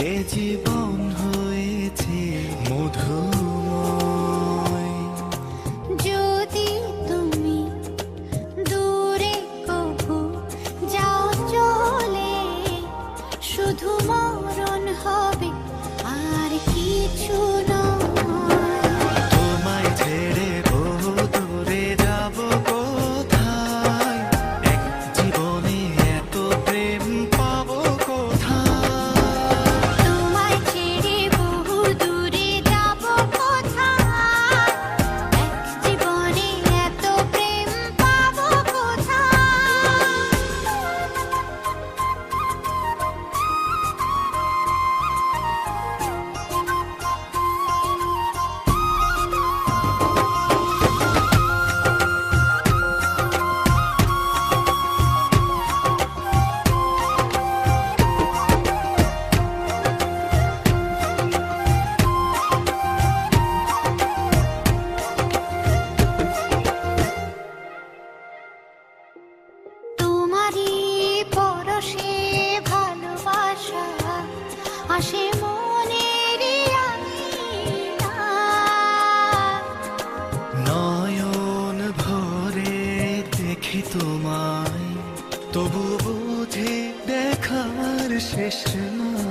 é de ভরে তোমায় তবু বুঝে দেখার শেষ না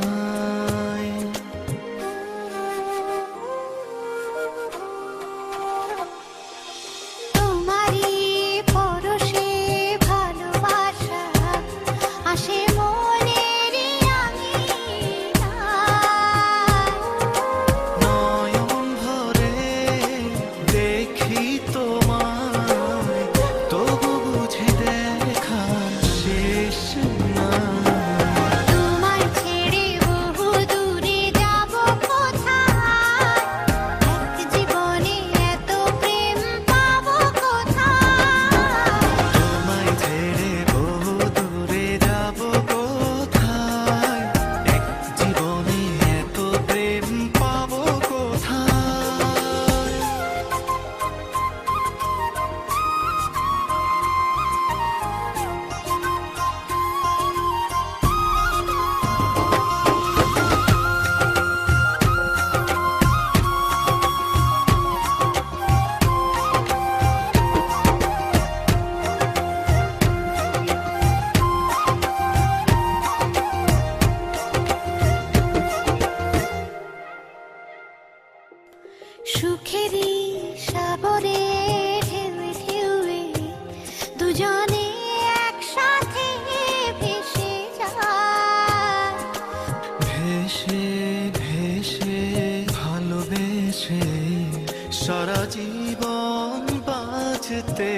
বুঝতে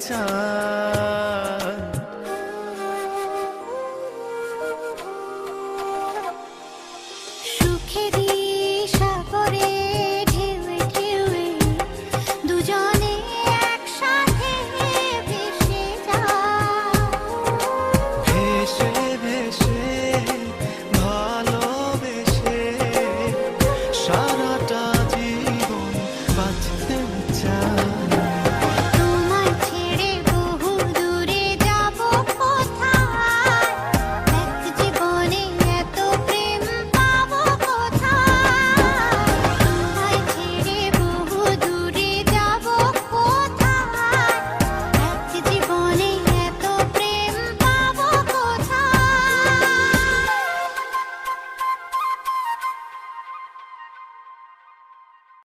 চাই